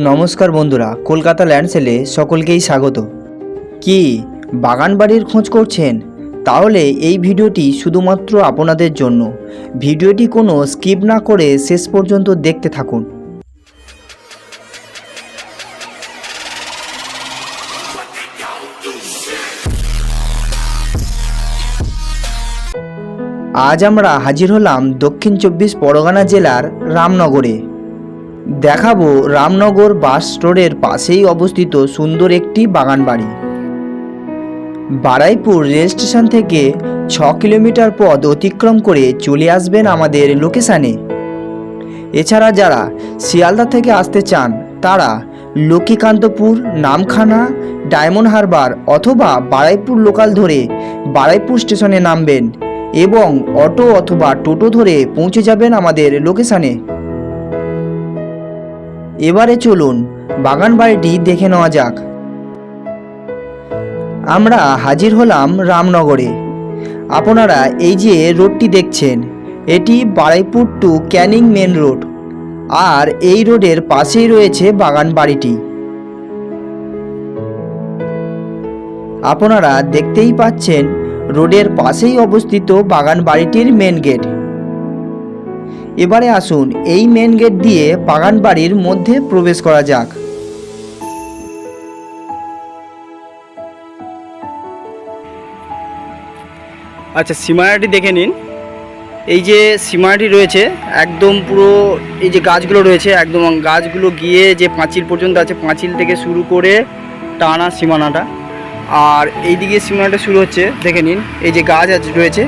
নমস্কার বন্ধুরা, কলকাতা ল্যান্ডসেলে সকলকেই স্বাগত। কি বাগান বাড়ির খোঁজ করছেন? তাহলে এই ভিডিওটি শুধুমাত্র আপনাদের জন্য। ভিডিওটি কোনো স্কিপ না করে শেষ পর্যন্ত দেখতে থাকুন। আজ আমরা হাজির হলাম দক্ষিণ চব্বিশ পরগনা জেলার রামনগরে। দেখাবো রামনগর বাস রোডের পাশেই অবস্থিত সুন্দর একটি বাগান বাড়ি বারাইপুর রেল স্টেশন থেকে ছ কিলোমিটার পথ অতিক্রম করে চলে আসবেন আমাদের লোকেশানে। এছাড়া যারা শিয়ালদা থেকে আসতে চান, তারা লক্ষ্মীকান্তপুর, নামখানা, ডায়মন্ড হারবার অথবা বারাইপুর লোকাল ধরে বারাইপুর স্টেশনে নামবেন এবং অটো অথবা টোটো ধরে পৌঁছে যাবেন আমাদের লোকেশানে। এবারে চলুন বাগান বাড়িটি দেখে নেওয়া যাক। আমরা হাজির হলাম রামনগরে। আপনারা এই যে রোডটি দেখছেন, এটি Baruipur to Canning main road. আর এই রোডের পাশেই রয়েছে বাগান বাড়িটি। আপনারা দেখতেই পাচ্ছেন, রোডের পাশেই অবস্থিত বাগান বাড়িটির মেন গেট এবারে আসুন এই মেন গেট দিয়ে বাগান বাড়ির মধ্যে প্রবেশ করা যাক। আচ্ছা সীমানাটি দেখে নিন। এই যে সীমানাটি রয়েছে, একদম পুরো এই যে গাছগুলো রয়েছে, একদম গাছগুলো গিয়ে যে পাঁচিল পর্যন্ত আছে, পাঁচিল থেকে শুরু করে টানা সীমানাটা। আর এই দিকে সীমানাটা শুরু হচ্ছে, দেখে নিন, এই যে গাছ রয়েছে,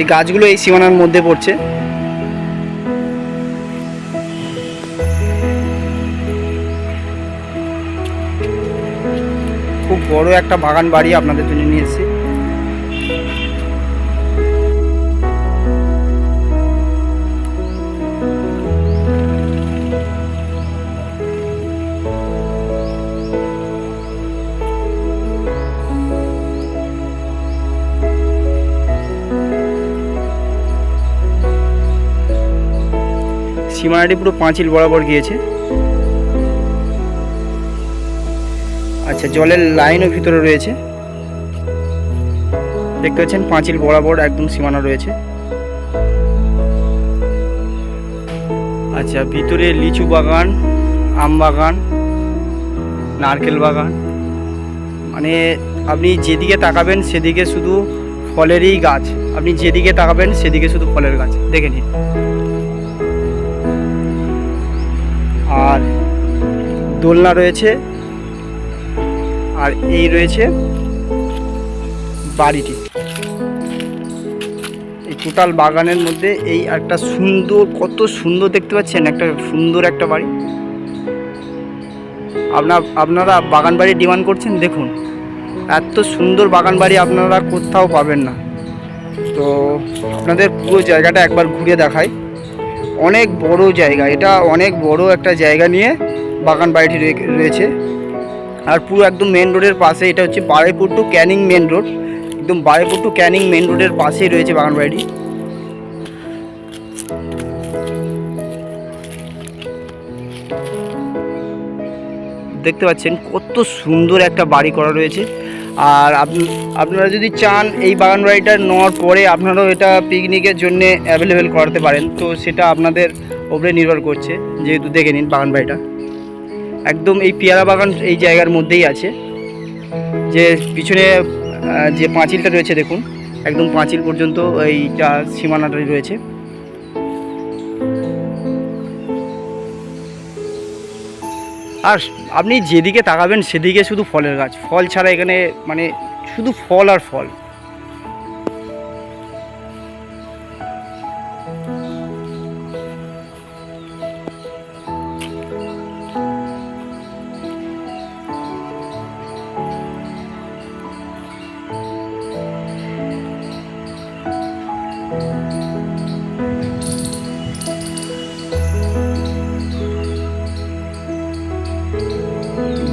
এই গাছগুলো এই সীমানার মধ্যে পড়ছে। খুব বড় একটা বাগান বাড়ি আপনাদের জন্য নিয়ে এসেছি। সীমানাটি পুরো পাঁচিল বরাবর গিয়েছে। আচ্ছা জলের লাইনও ভিতরে রয়েছে। দেখতে পাচ্ছেন, পাঁচিল বরাবর একদম সীমানা রয়েছে। আচ্ছা ভিতরে লিচু বাগান, আম বাগান, নারকেল বাগান। মানে আপনি যেদিকে তাকাবেন, সেদিকে শুধু ফলেরই গাছ। আপনি যেদিকে তাকাবেন, সেদিকে শুধু ফলের গাছ। দেখে নিন। আর দোলনা রয়েছে। আর এই রয়েছে বাড়িটি। এই টোটাল বাগানের মধ্যে এই একটা সুন্দর, কত সুন্দর দেখতে পাচ্ছেন, একটা সুন্দর একটা বাড়ি। আপনার আপনারা বাগান বাড়ি ডিমান্ড করছেন, দেখুন। এত সুন্দর বাগান বাড়ি আপনারা কোথাও পাবেন না। তো আপনাদের পুরো জায়গাটা একবার ঘুরে দেখাই। অনেক বড় জায়গা, এটা অনেক বড় একটা জায়গা নিয়ে বাগান বাড়িটি রয়ে- রয়েছে। আর পুরো একদম মেন রোডের পাশে, এটা হচ্ছে Baruipur to Canning main road একদম বারাইপুর টু ক্যানিং মেন রোডের পাশেই রয়েছে বাগানবাড়িটি দেখতে পাচ্ছেন কত সুন্দর একটা বাড়ি করা রয়েছে। আর আপনি- আপনারা যদি চান এই বাগান বাড়িটা নেওয়ার পরে আপনারাও এটা পিকনিকের জন্য অ্যাভেলেবেল করাতে পারেন। তো সেটা আপনাদের ওপরে নির্ভর করছে, যেহেতু দেখে নিন বাগান বাড়িটা। একদম এই পেয়ারা বাগান এই জায়গার মধ্যেই আছে। যে পিছনে যে পাঁচিলটা রয়েছে দেখুন, একদম পাঁচিল পর্যন্ত এইটা সীমানাটাই রয়েছে। আর আপনি যেদিকে তাকাবেন, সেদিকে শুধু ফলের গাছ। ফল ছাড়া এখানে মানে শুধু ফল আর ফল।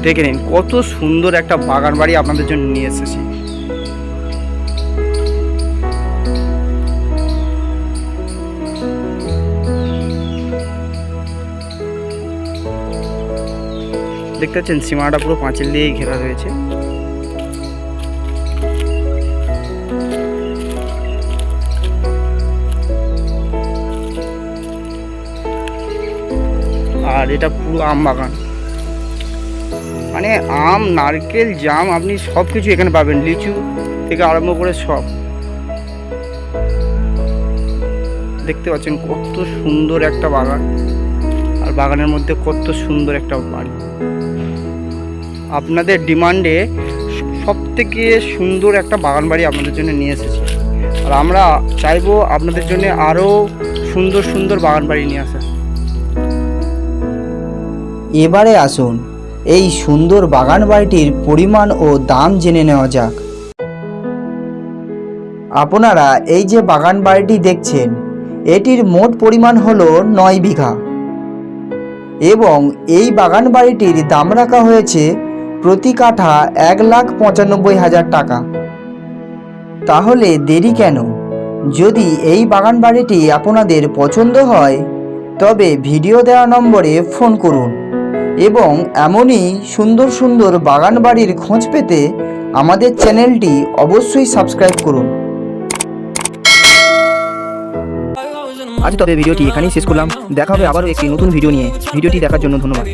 দেখে নিন, কত সুন্দর একটা বাগান বাড়ি আপনাদের জন্য নিয়ে এসেছি। দেখতে পাচ্ছেন, সীমানাটা পুরো পাঁচিল দিয়েই ঘেরা রয়েছে। আর এটা পুরো আম বাগান। মানে আম, নারকেল, জাম, আপনি সব কিছু এখানে পাবেন, লিচু থেকে আরম্ভ করে সব। দেখতে পাচ্ছেন কত সুন্দর একটা বাগান। আর বাগানের মধ্যে কত সুন্দর একটা বাড়ি। আপনাদের ডিমান্ডে সব থেকে সুন্দর একটা বাগান বাড়ি আপনাদের জন্য নিয়ে এসেছি। আর আমরা চাইব আপনাদের জন্য আরও সুন্দর সুন্দর বাগান বাড়ি নিয়ে আসা এবারে আসুন। এই সুন্দর বাগান বাড়িটির পরিমাণ ও দাম জেনে নেওয়া যাক। আপনারা এই যে বাগান বাড়িটি দেখছেন, এটির মোট পরিমাণ হলো নয় বিঘা। এবং এই বাগান বাড়িটির দাম রাখা হয়েছে প্রতি কাঠা এক লাখ পঁচানব্বই হাজার টাকা। তাহলে দেরি কেন? যদি এই বাগান বাড়িটি আপনাদের পছন্দ হয়, তবে ভিডিও দেওয়া নম্বরে ফোন করুন। এবং এমনই সুন্দর সুন্দর বাগান বাড়ির খোঁজ পেতে আমাদের চ্যানেলটি অবশ্যই সাবস্ক্রাইব করুন। আজ তবে ভিডিওটি এখানেই শেষ করলাম। দেখা হবে আবারও একটি নতুন ভিডিও নিয়ে। ভিডিওটি দেখার জন্য ধন্যবাদ।